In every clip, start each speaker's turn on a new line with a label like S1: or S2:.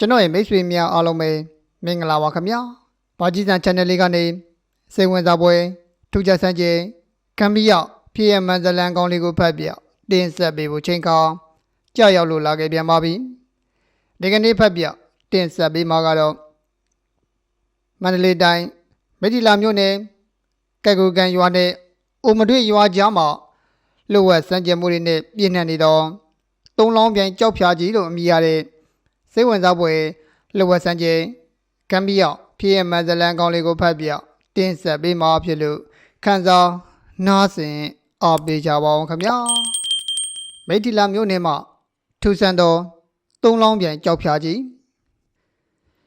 S1: ကျွန်တော်ရဲ့မိတ်ဆွေများအားလုံးပဲမင်္ဂလာပါခင်ဗျာဘာကြီးစံ channel လေးကနေစိတ်ဝင်စားပွဲထူးခြားဆန်းကျင်ကံပြီးရောက်ဖြစ်ရမှန်ဇလန်ကောင်းလေးကိုဖတ်ပြတင်ဆက်ပေးဖို့ချိန်ခေါကြောက်ရောက်လို့လာခဲ့ပြန်ပါပြီဒီကနေ့ဖတ်ပြတင်ဆက်ပေးမှာကတော့မန္တလေးတိုင်းမိထီလာမြို့နယ်ကက်ကူကန်ရွာနဲ့အိုမထွေရွာကြားမှာလှုပ်ဝက်စံကြမှုတွေနဲ့ပြည့်နှက်နေတော့သုံးလောင်းပြိုင်ကြောက်ဖြာကြီးလို့အမည်ရတဲ့ စိတ်ဝင်စားပွဲလှဝက်စံချင်းကမ်ဘီယောဖြစ်ရမန်ဇလန်ကောင်းလေးကိုဖတ်ပြတင်းဆက်ပေးမှာဖြစ်လို့ခန်းစားနားဆင်အားပေးကြပါအောင်ခင်ဗျာမိထီလာမြို့နယ်မှာထူဆန်သောသုံးလောင်းပြန်ကြောက်ဖြာကြီး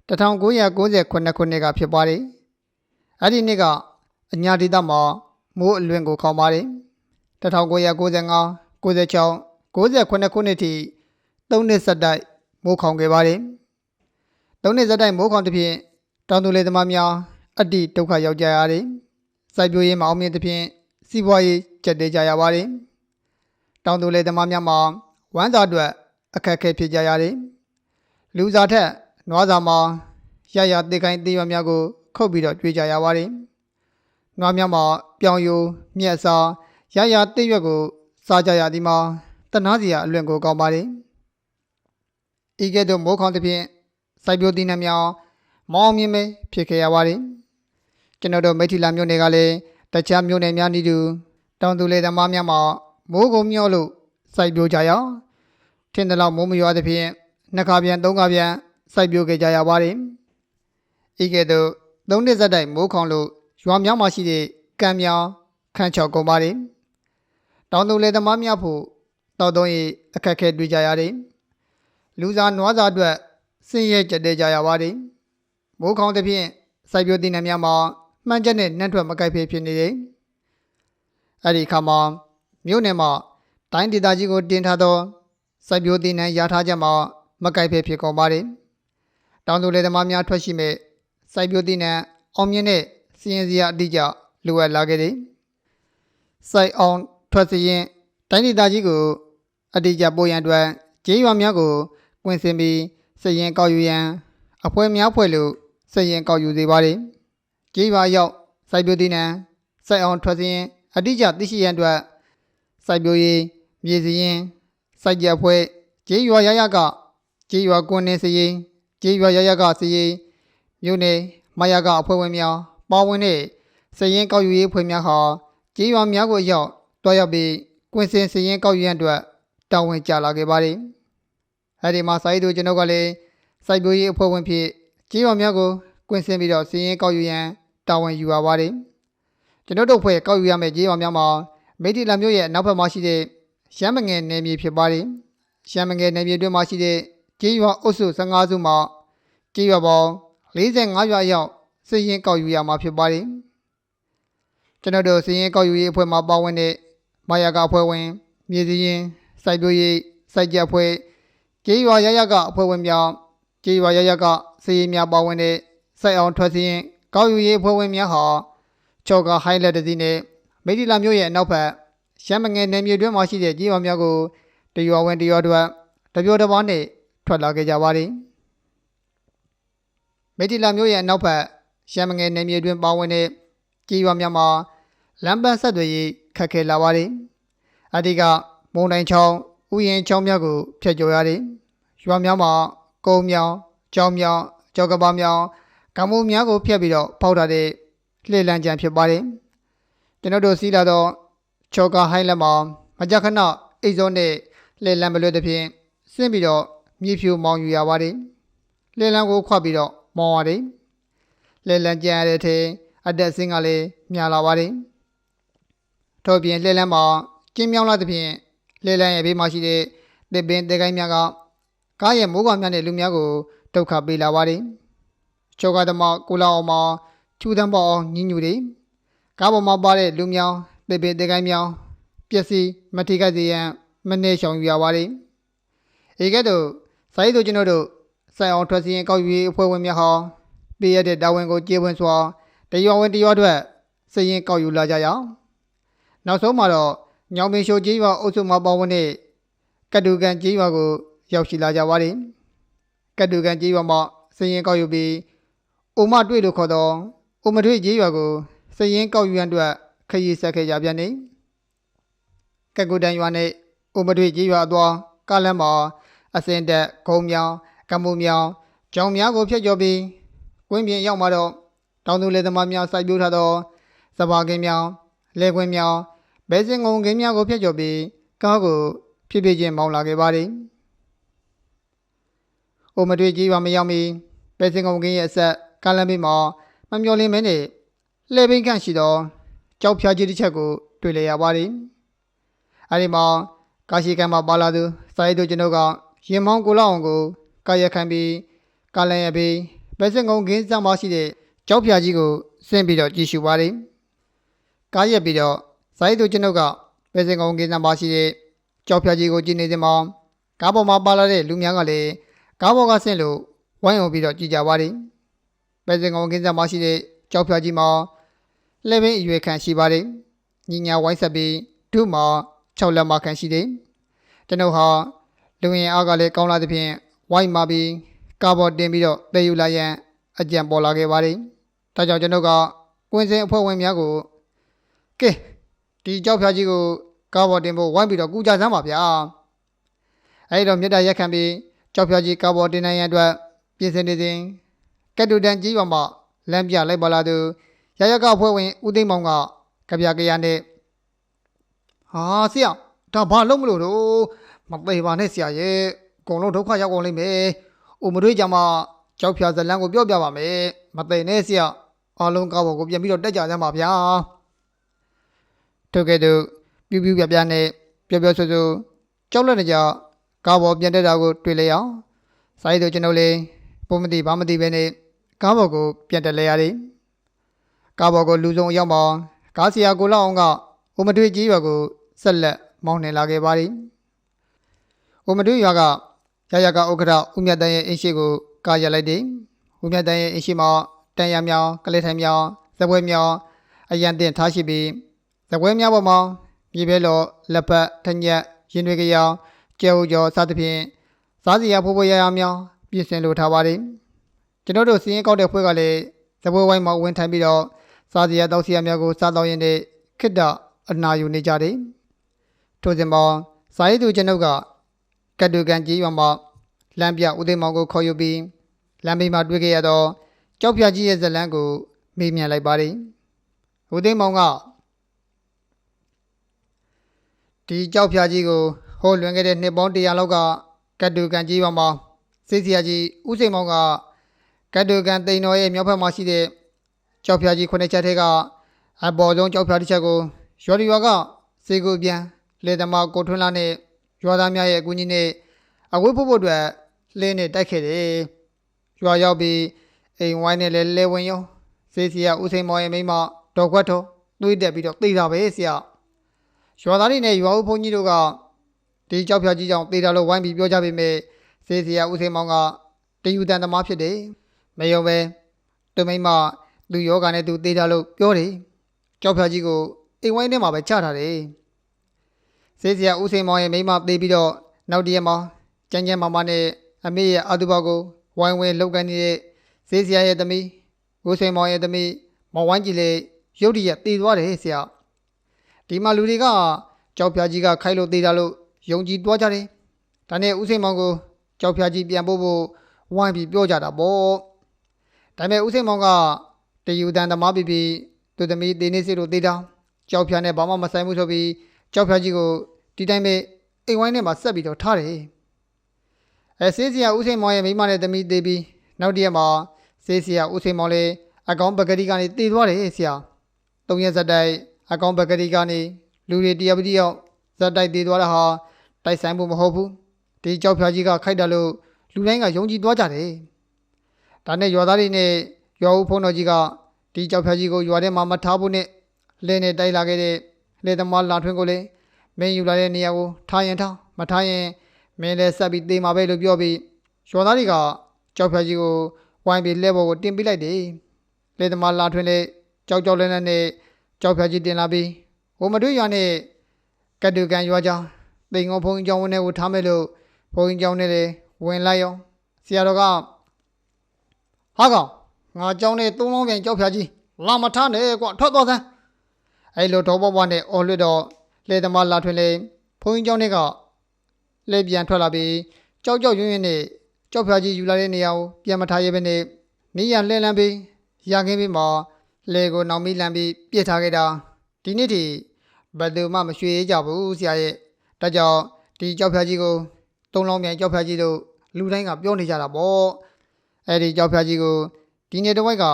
S1: 1998ခုနှစ်ကဖြစ်ပါတယ်အဲ့ဒီနှစ်ကအညာဒေသမှာမိုးအလွင်ကိုခေါင်းပါတယ်1995 96 98ခုနှစ်ထိသုံးနှစ်ဆက်တိုက် မိုးခေါင်ခဲ့ပါတယ်။သုံးနှစ်ဆက်တိုက်မိုးခေါင်သဖြင့်တောင်သူလယ်သမားများအတ္တိဒုက္ခရောက်ကြရတယ်။စိုက်ပျိုးရေးမအောင်မြင်သဖြင့်စီးပွားရေးကျက်တဲကြရပါတယ်။တောင်သူလယ်သမားများမှာဝမ်းစာအတွက်အခက်အခဲဖြစ်ကြရတယ်။လူစားထက်နွားစာမှာရရတေကိုင်းတေးရွက်များကို ခုတ်ပြီးတော့ကျွေးကြရပါတယ်။နွားများမှာပြောင်ယိုမြက်စာရရတေးရွက်ကို စားကြရသည်မှာတနာစီရအလွင့်ကိုကောင်းပါတယ်။ ဤကဲ့သို့မိုးခေါင်သဖြင့်စိုက်ပျိုးသီးနှံများမောင်းမြင်ပဲဖြစ်ခဲ့ရပါတယ်ကျွန်တော်တို့မိထီလာမြို့နယ်ကလည်းတခြားမြို့နယ်များနည်းတူတောင်သူလယ်သမားများမှာမိုးကုံမျောလို့စိုက်ပျိုးကြရထင်းတလောက်မိုးမရွာသဖြင့်နှစ်ခါပြန်သုံးခါပြန်စိုက်ပျိုးခဲ့ကြရပါတယ်ဤကဲ့သို့သုံးနှစ်ဆက်တိုက်မိုးခေါင်လို့ရွာများမှာရှိတဲ့ကံများခန့်ချောက်ကုန်ပါတယ်တောင်သူလယ်သမားများဖို့တောက်သုံးရေးအခက်အခဲတွေ့ကြရတယ် လူစားနွားစားအတွက်ဆင်းရဲကြက်တဲကြရပါတယ်။မိုးခေါင်တဲ့ဖြင့်စိုက်ပျိုးသီးနှံများမှာမှန်ချက်နဲ့နှံ့ထွက်မကိုက်ဖေးဖြစ်နေတယ်။အဲ့ဒီအခါမှာမြို့နယ်မှာတိုင်းဒေသကြီးကိုတင်ထားသောစိုက်ပျိုးသီးနှံရထားချက်မှာမကိုက်ဖေးဖြစ်ကုန်ပါတယ်။တောင်သူလယ်သမားများထွက်ရှိမဲ့စိုက်ပျိုးသီးနှံအောင်မြင်တဲ့စီရင်စရာအတိအကျလိုအပ်လာခဲ့တယ်။စိုက်အောင်ထွက်စီရင်တိုင်းဒေသကြီးကိုအတိအကျပို့ရန်အတွက်ကျေးရွာများကို ကွင်းစင်ပြီးစည်ရင်ကောက်ယူရန်အဖွဲ့များဖွဲ့လို့စည်ရင်ကောက်ယူစေပါတယ်။ကျေးရွာရောက်စိုက်ပျိုးသီးနှံစိုက်အောင်ထွက်စရင်အတိအကျသိရှိရန်အတွက်စိုက်ပျိုးရေးမြေစရင်စိုက်ကြအဖွဲ့ကျေးရွာရရကကျေးရွာကွန်းနေစရင်ကျေးရွာရရကစရင်မြို့နယ်မယာကအဖွဲ့ဝင်များပါဝင်တဲ့စရင်ကောက်ယူရေးအဖွဲ့များဟာကျေးရွာများကိုရောက်တွားရောက်ပြီးကွင်းစင်စရင်ကောက်ယူရန်အတွက်တာဝန်ကျလာခဲ့ပါတယ်။ အဲဒီမှာစာရေးသူကျွန်ုပ်ကလည်းစိုက်ပျိုးရေးအဖွဲ့ဝင်ဖြစ်ကြေးရွာများကိုကွင်းဆင်းပြီးတော့စီရင်ကောက်ယူရန်တာဝန်ယူရပါတယ်။ကျွန်ုပ်တို့ဖွဲ့ကောက်ယူရမယ့်ကြေးရွာများမှာမိထီလာမျိုးရဲ့နောက်ဘက်မှာရှိတဲ့ရမ်းမငယ်နယ်မြေဖြစ်ပါတယ်။ရမ်းမငယ်နယ်မြေတွင်မှာရှိတဲ့ကြေးရွာအုပ်စု15စုမှာကြေးရွာပေါင်း45ရွာရောက်စီရင်ကောက်ယူရမှာဖြစ်ပါတယ်။ကျွန်တော်တို့စီရင်ကောက်ယူရေးအဖွဲ့မှာပါဝင်တဲ့မာယာကအဖွဲ့ဝင် မြေစည်းရင်စိုက်ပျိုးရေးစိုက်ကြအဖွဲ့ ကြေးရွာရရကအဖွဲ့ဝင်များကြေးရွာရရကစီရင်များပါဝင်တဲ့စိုက်အောင်ထွက်စီရင်ကောက်ယူရေးအဖွဲ့ဝင်များဟာချော်ကဟိုင်းလက်တစ်စီးနဲ့မိထီလာမျိုးရဲ့အနောက်ဘက်ရှမ်းမငယ်နယ်မြေတွင်းမှာရှိတဲ့ကြေးရွာများကိုတရွာဝင်တရွာတွက်တပြောတစ်ပါးနဲ့ထွက်လာခဲ့ကြပါသည်မိထီလာမျိုးရဲ့အနောက်ဘက်ရှမ်းမငယ်နယ်မြေတွင်းပါဝင်တဲ့ကြေးရွာများမှာလမ်းပန်းဆက်သွယ်ရေးခက်ခဲလာပါသည်အဓိကမုံတိုင်းချောင်း ဥယျာဉ်ချောင်းများကိုဖျက်ကျော်ရတယ်။ရွာများမှာကုန်းမြောင်ကြောင်းမြောင်ကြောက်ကပါမြောင်ကံမိုးများကိုဖျက်ပြီးတော့ပေါက်ထားတဲ့လှေလန်းကြံဖြစ်ပါတယ်။ကျွန်တော်တို့စီးလာတော့ချောကဟိုင်းလက်မှာမကြခဏအိတ်စုံနဲ့လှေလန်းမလွတ်တဲ့ဖြင့်ဆင်းပြီးတော့မြေဖြူမောင်းယူရပါတယ်။လှေလန်းကိုခွတ်ပြီးတော့မောင်းရတယ်။လှေလန်းကြံရတဲ့ထဲအတက်စင်းကလည်းမြာလာပါတယ်။ထို့ပြင်လှေလန်းမှာကျင်းမြောင်းလာတဲ့ဖြင့် လေလံရဲ့ဘေးမှာရှိတဲ့တစ်ပင်တဲကိုင်းများကကားရဲ့မိုးကောင်များနဲ့လူများကိုဒုက္ခပေးလာပါတယ်။ချောကသမားကိုလာအောင်မှာချူတန်းပေါအောင်ညှဉ်းညူတယ်။ကားပေါ်မှာပါတဲ့လူများတစ်ပင်တဲကိုင်းများပျက်စီးမထိခိုက်စေရန်မနှဲရှောင်ယူရပါတယ်။ဧကဲ့သို့စာရေးသူကျွန်တော်တို့စိုက်အောင်ထွက်စီရင်ကောက်ယူရေးအဖွဲ့ဝင်များဟာပေးရတဲ့တာဝန်ကိုကျေပွန်စွာတရွာဝင်တရွာအတွက်စည်ရင်ကောက်ယူလာကြရအောင်။နောက်ဆုံးမှာတော့ ညောင်ပင်ရှိုကြီးရွာအုပ်စုမှာပါဝင်တဲ့ကတူကန်ကြီးရွာကို ရောက်ရှိလာကြပါတယ်ကတ်တူကန်ကြေးရွာမှစည်ရင်ကောက်ယူပြီးအိုမတွေ့လို့ခေါ်တော့အိုမတွေ့ကြေးရွာကိုစည်ရင်ကောက်ယူရန်အတွက်ခရီးဆက်ခဲ့ကြပြန်နေကက်ကူတန်ရွာနဲ့အိုမတွေ့ကြေးရွာအသွားကားလမ်းမှာအစင်တက်ခုံမြောင်ကံမူမြောင်ကြောင်များကိုဖျက်ကျော်ပြီးကွင်းပြင်ရောက်มาတော့တောင်သူလယ်သမားများစိုက်ပျိုးထားသောစပါကင်းမြောင်လဲကွင်းမြောင် ဘဲစင်ငုံကင်းများကိုဖျက်ကျော်ပြီးကားကိုဖြည်းဖြည်းချင်းမောင်းလာခဲ့ပါသည်။အိုမတွေ့ကြီးပါမရောက်မီဘဲစင်ငုံကင်းရဲ့အဆက်ကားလမ်းဘေးမှာမမျော်လင့်မင်းနဲ့လှဲဘိန်းခန့်ရှိသောကြောက်ဖြားကြီးတစ်ချက်ကို တွေ့လည်ရပါသည်။အဲဒီမှာကာရှိကံမှာပါလာသူစာရေးသူကျွန်ုပ်ကရင်မောင်းကိုလောက်အောင်ကိုကာယခံပြီးကာလန်ရပြီးဘဲစင်ငုံကင်းစမ်းမရှိတဲ့ကြောက်ဖြားကြီးကိုဆင်းပြီးတော့ကြည့်ရှုပါသည်။ကားရက်ပြီးတော့ စာရေးသူကျွန်ုပ်ကဘဲစင်ကုန်းကိစ္စမရှိတဲ့ကြောက်ဖြာကြီးကိုကြည့်နေစဉ်မှာကားပေါ်မှာပါလာတဲ့လူများကလည်းကားပေါ်ကဆင်းလို့ဝိုင်းအောင်ပြီးတော့ကြည်ကြပါသည်ဘဲစင်ကုန်းကိစ္စမရှိတဲ့ကြောက်ဖြာကြီးမှာလက်ဘင်းအရွယ်ခံရှိပါသည်ညီညာဝိုင်းဆက်ပြီးဒုမှာ6လက်မခံရှိတယ်ကျွန်ုပ်ဟာလူဝင်အားကလည်းကောင်းလာသဖြင့်ဝိုင်းมาပြီးကားပေါ်တင်ပြီးတော့တည်ယူလာရန်အကြံပေါ်လာခဲ့ပါသည်ဒါကြောင့်ကျွန်ုပ်ကကွင်းစင်အဖွဲ့ဝင်များကိုကဲ ဒီကြောက်ဖြာကြီးကိုကားပေါ်တင်ဖို့ဝိုင်းပြီးတော့ကူကြစမ်းပါဗျာအဲဒီတော့မြတ်တာရက်ခံပြီးကြောက်ဖြာကြီးကားပေါ်တင်နိုင်ရန်အတွက်ပြင်ဆင်နေစဉ်ကက်တူတန်ကြီးပါမှလမ်းပြလိုက်ပါလာသူရရကအဖွဲ့ဝင်ဦးသိမ်းမောင်ကကြပြကြရနဲ့ဟာဆရာဒါဘာလုံးမလို့တော့မပေပါနဲ့ဆရာရဲ့အကုန်လုံးဒုက္ခရောက်ကုန်လိမ့်မယ်။အိုမတွေးကြမှာကြောက်ဖြာဇလန်းကိုပြောပြပါမယ်။မသိနဲ့ဆရာအားလုံးကားပေါ်ကိုပြန်ပြီးတော့တက်ကြစမ်းပါဗျာ။ ထို့ကဲ့သို့ပြူးပြူးပြပြနဲ့ပြောပြောဆိုဆိုကြောက်လက်နေကြကားပေါ်ပြန်တက်တာကိုတွေ့လေအောင်။စာရေးသူကျွန်ုပ်လေးပုံမသိဘာမသိပဲနဲ့ကားပေါ်ကိုပြန်တက်လဲရတယ်။ကားပေါ်ကိုလူစုံအရောက်မှာကားဆရာကိုလောက်အောင်ကအိုမတွေးကြီးရွာကိုဆက်လက်မောင်းနှင်လာခဲ့ပါသည်။အိုမတွေးရွာကရရကဥက္ကဋ္ဌဦးမြတ်တန်းရဲ့အင်းရှိကိုကားရလိုက်တယ်။ဦးမြတ်တန်းရဲ့အင်းရှိမှာတန်ရမြောင်ကလေးထိုင်မြောင်ဇပွဲမြောင်အရန်တင်ထားရှိပြီး ဇပွဲမြောင်ပေါ်မှာမြေပဲလော်လက်ပတ်ထညက်ရင်တွေကြောင်ကျဲဦးကျော်စသဖြင့်စားစီရဖိုးဖိုးရရမြောင်ပြင်ဆင်လိုထားပါတယ်။ကျွန်တော်တို့စီးရင်ကောက်တဲ့ဖွဲ့ကလည်းဇပွဲဝိုင်းမှာဝင်ထိုင်ပြီးတော့စားစီရတောက်စီရများကိုစားတော့ရင်တဲ့ခိတ္တအနာယူနေကြတယ်။ထို့စဉ်မှာစာရေးသူကျွန်ုပ်ကကတ်တူကန်ကြီးရွာမှာလမ်းပြဦးသိမ်းမောင်ကိုခေါ်ယူပြီးလမ်းဘေးမှာတွေ့ခဲ့ရတော့ကြောက်ပြကြီးရဲ့ဇလန်းကိုမေးမြန်းလိုက်ပါတယ်။ဦးသိမ်းမောင်က ဒီကြောက်ပြကြီးကိုဟိုလွန်ခဲ့တဲ့နှစ်ပေါင်း100လောက်ကကတ်တူကန်ကြီးရွာမှာစိတ်စရာကြီးဦးစိန်မောင်ကကတ်တူကန်တိန်တော်ရဲ့မြောက်ဘက်မှာရှိတဲ့ကြောက်ပြကြီးခုနှစ်ချက်ထဲကအပေါ်ဆုံးကြောက်ပြတစ်ချက်ကိုရော်ဒီရွာကစေကိုပြန်လေသမားကိုထွန်းလာနဲ့ရွာသားများရဲ့အကူအညီနဲ့အဝိဖို့ဖို့အတွက်လင်းနဲ့တိုက်ခဲ့တယ်။ရွာရောက်ပြီးအိမ်ဝိုင်းနဲ့လဲလဲဝင်ရောစေးစီရဦးစိန်မောင်ရဲ့မိမဒေါ်ခွတ်တော်တွေးတက်ပြီးတော့သိတာပဲဆရာ။ ရွာသားတွေနဲ့ရွာဦးဘုန်းကြီးတို့ကဒီကြောက်ဖြာကြီးကြောင့်သိတာလို့ဝိုင်းပြီးပြောကြပေမဲ့စေးစီရဦးစိန်မောင်ကတယူတန်သမားဖြစ်တယ်။မယုံပဲသူမိမသူယောဂာနဲ့သူသိတာလို့ပြောတယ်။ကြောက်ဖြာကြီးကိုအိမ်ဝိုင်းထဲမှာပဲချထားတယ်။စေးစီရဦးစိန်မောင်ရဲ့မိမသိပြီးတော့နောက်တရက်မှာကျန်းကျန်းမာမာနဲ့အမေရဲ့အတုပကိုဝိုင်းဝဲလောက်ကန်နေတဲ့ဈေးစရာရဲ့သမီးကိုစိန်မောင်ရဲ့သမီးမောင်ဝိုင်းကြီးလေရုတ်တရက်တည်သွားတယ်ဆရာ ဒီမှာလူတွေကကြောက်ဖြာကြီးကခိုက်လို့တည်တာလို့ယုံကြည်သွားကြတယ်ဒါနဲ့ဦးစိန်မောင်ကိုကြောက်ဖြာကြီးပြန်ပို့ဖို့ဝိုင်းပြီးပြောကြတာပေါ့ဒါပေမဲ့ဦးစိန်မောင်ကတယူတန်သမားပြီးပြီးသူသမီးတင်းနေစီလို့တည်တာကြောက်ဖြာနဲ့ဘာမှမဆိုင်ဘူးဆိုပြီးကြောက်ဖြာကြီးကိုဒီတိုင်းပဲအိမ်ဝိုင်းထဲမှာဆက်ပြီးတော့ထားတယ်အဲဆေးစရာဦးစိန်မောင်ရဲ့မိမနဲ့သမီးသေးပြီးနောက်တရက်မှာဆေးစရာဦးစိန်မောင်လည်းအကောင်ပကတိကနေတည်သွားတယ်ဆရာသုံးရက်ဇက်တိုက် အကောင်ပကတိကနေလူတွေတယောက်တယောက်ဇက်တိုက်တည်သွားတာဟာတိုက်ဆိုင်ဖို့မဟုတ်ဘူးဒီကြောက်ဖြာကြီးကခိုက်တယ်လို့လူတိုင်းကယုံကြည်သွားကြတယ်ဒါနဲ့ရွာသားတွေနဲ့ရွာဦးဖုန်းတော်ကြီးကဒီကြောက်ဖြာကြီးကိုရွာထဲမှာမထားဖို့နဲ့လဲနဲ့တိုက်လာခဲ့တဲ့လေသမားလာထွန်းကိုလည်းမင်းယူလာတဲ့နေရာကိုထားရင်ထားမထားရင်မင်းလည်းဆက်ပြီးတေးမှာပဲလို့ပြောပြီးရွာသားတွေကကြောက်ဖြာကြီးကိုဝိုင်းပြီးလက်ဘော်ကိုတင်ပေးလိုက်တယ်လေသမားလာထွန်းလည်းကြောက်ကြောက်လဲနဲ့ ကြောက်ဖြာကြီးတင်လာပြီးဟိုမတွေ့ရွာနဲ့ကတ်တူကန်ရွာကြောင်းတိမ်ငုံဖုန်ကြောင်းဝင်းထဲကိုထားမယ်လို့ဖုန်ကြောင်းနဲ့လည်းဝင်လိုက်ရောဆရာတော်ကဟာကောင်ငါကြောင်းနဲ့သုံးလုံးပြန်ကြောက်ဖြာကြီးလာမထားနဲ့ကွာထွက်သွားစမ်းအဲ့လိုတော့ဘဘနဲ့အော်လွတ်တော့လေသမားလာထွင်လေဘုန်းကြီးကျောင်းတွေကလေပြန်ထွက်လာပြီးကြောက်ကြောက်ရွံ့ရွံ့နဲ့ကြောက်ဖြာကြီးယူလာတဲ့နေရာကိုပြန်မထားရဘဲနဲ့နေရလှဲလန်းပြီးရခင်းပြီးမှ လေကိုနောင်မီလန်းပြီးပြစ်ထားခဲ့တာဒီနေ့ထိဘယ်သူမှမရွှေကြဘူးဆရာရဲ့ဒါကြောင့်ဒီကြောက်ဖြာကြီးကိုသုံးလုံးပြန်ကြောက်ဖြာကြီးတို့လူတိုင်းကပြောနေကြတာပေါ့အဲ့ဒီကြောက်ဖြာကြီးကိုဒီနေ့တစ်ဝိုက်က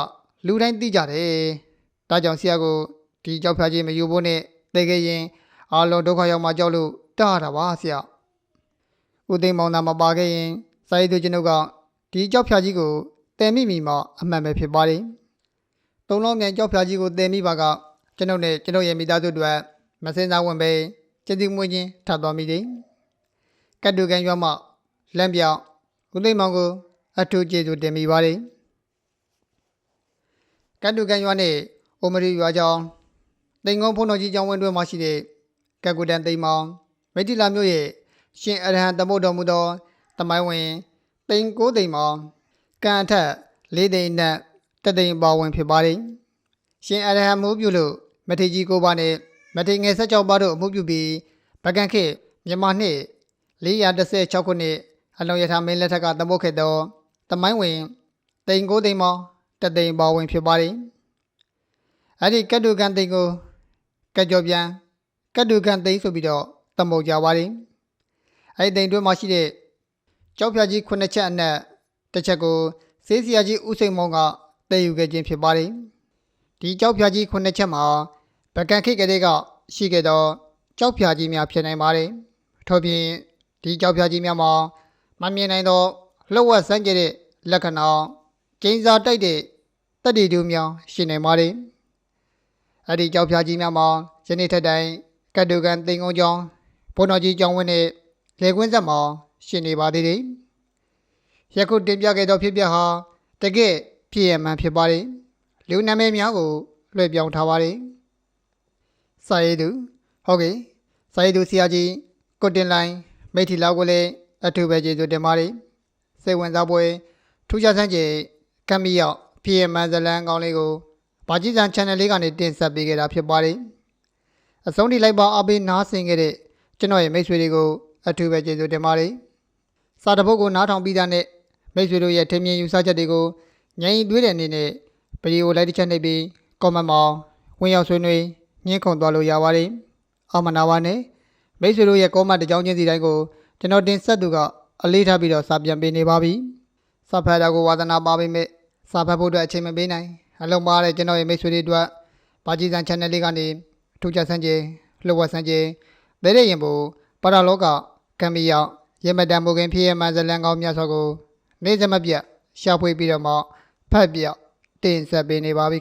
S1: လူတိုင်းသိကြတယ်ဒါကြောင့်ဆရာကိုဒီကြောက်ဖြာကြီးမယူဖို့နဲ့သိခဲ့ရင်အားလုံးဒုက္ခရောက်မှကြောက်လို့တားတာပါဆရာဦးသိမ်းမောင်သာမပါခဲ့ရင်စာရေးသူကျွန်ုပ်ကဒီကြောက်ဖြာကြီးကိုတည်မိမိမှအမှန်ပဲဖြစ်ပါတယ် သုံးလုံးမြန်ကြောက်ဖြာကြီးကိုတည်မိပါကကျွန်ုပ်နဲ့ကျွန်ုပ်ရဲ့မိသားစုတို့မစင်စားဝင်ပဲကျေးဇူးမွေးခြင်းထပ်တော်မိတယ်ကတ်တူကန်ရွာမှလမ်းပြောင်ဦးသိမ်းမောင်ကိုအထူးကျေးဇူးတင်မိပါတယ်ကတ်တူကန်ရွာနဲ့အိုမရီရွာကြောင်းတိန်ကုန်းဖုန်းတော်ကြီးကျောင်းဝင်းတွင်မှရှိတဲ့ကက်ကူတန်တိမ်မောင်မိတိလာမြို့ရဲ့ရှင်အရဟံသမုဒ္တော်မူသောတမိုင်းဝင်တိန်ကိုတိမ်မောင်ကံအထက်လေးသိန်းနဲ့ တသိန်းပါဝင်ဖြစ်ပါတယ်ရှင်အရဟံမှုပြုလို့မထေကြီးကိုပါနဲ့မထေငယ်ဆက်ကြောပါတို့အမှုပြုပြီးဗကန်ခေတ်မြန်မာနှစ်416ခုနှစ်အလုံးရထားမင်းလက်ထက်ကသမုတ်ခဲ့သောတမိုင်းဝင်တိန်ကိုတိမ်မောင်တသိန်းပါဝင်ဖြစ်ပါတယ်အဲ့ဒီကတ်တူကန်တိန်ကိုကတ်ကြောပြန်ကတ်တူကန်သိန်းဆိုပြီးတော့သမုတ်ကြပါတယ်အဲ့ဒီတိန်တွင်းမှာရှိတဲ့ကြောက်ဖြာကြီးခုနှစ်ချက်အနက်တစ်ချက်ကိုစေးစရာကြီးဥစိန်မောင်က တည်ယူခဲ့ခြင်းဖြစ်ပါတယ်ဒီကြောက်ဖြာကြီးခုနှစ်ချက်မှာဗကန်ခိတ်ကလေးကရှိခဲ့သောကြောက်ဖြာကြီးများဖြစ်နိုင်ပါတယ်ထို့ပြင်ဒီကြောက်ဖြာကြီးများမှာမမြင်နိုင်သောလှုပ်ဝက်စမ်းကြတဲ့လက္ခဏာကျင်းစာတိုက်တဲ့တတ္တိတူများရှိနေပါတယ်အဲ့ဒီကြောက်ဖြာကြီးများမှာယနေ့ထက်တိုင်ကတ်တူကန်တင်ကုန်းကျောင်းဘုန်းတော်ကြီးကျောင်းဝင်းနဲ့လေကွင်းဆက်မှာရှိနေပါသေးတယ်ယခုတင်ပြခဲ့သောဖြစ်ပျက်ဟာတကယ့် ဖြစ်ရမှန်ဖြစ်ပါတယ်လူနာမည်များကိုလွှဲပြောင်းထားပါတယ်စာရေးသူဟုတ်ကဲ့စာရေးသူဆရာကြီးကိုတင်လိုင်းမိထီလောက်ကိုလည်းအထူးပဲကျေးဇူးတင်ပါတယ်စိတ်ဝင်စားပွဲထူးခြားဆန်းကျင်ကမ်းမီရောက်ဖြစ်ရမှန်ဇလန်းကောင်းလေးကိုဘာကြီးစံ channel လေးကနေတင်ဆက်ပေးခဲ့တာဖြစ်ပါတယ်အဆုံးထိလိုက်ပါအပေးနားဆင်ခဲ့တဲ့ကျွန်တော်ရဲ့မိတ်ဆွေတွေကိုအထူးပဲကျေးဇူးတင်ပါတယ်စာတပုတ်ကိုနားထောင်ပြီးသားနဲ့မိတ်ဆွေတို့ရဲ့ထင်မြင်ယူဆချက်တွေကို ညင်သွေးတဲ့အနေနဲ့ဗီဒီယိုလိုက်တစ်ချက်နှိပ်ပြီး comment မှာဝင်ရောက်ဆွေးနွေးညှင်းခုန်သွားလို့ရပါတယ်အော်မနာပါနဲ့မိတ်ဆွေတို့ရဲ့ comment တစ်ကြောင်းချင်းစီတိုင်းကိုကျွန်တော်တင်ဆက်သူကအလေးထားပြီးတော့စာပြန်ပေးနေပါပြီစာဖတ်တာကိုဝါသနာပါပေမဲ့စာဖတ်ဖို့အတွက်အချိန်မပေးနိုင်အလုံးပါတဲ့ကျွန်တော်ရဲ့မိတ်ဆွေတွေအတွက်ဘာကြီးစံ channel လေးကနေထူးခြားဆန်းကျင်လှုပ်ဝက်ဆန်းကျင်ဒဲတဲ့ရင်ပိုပါရလောကကံမီရောက်ရမတန်မူခင်ဖြစ်ရမှန်ဇလန်ကောင်းမြတ်စွာကိုနေ့စမပြတ်ရှာဖွေပြီးတော့မှ ဖတ်ပြတင်ဆက်ပေးနေပါပြီ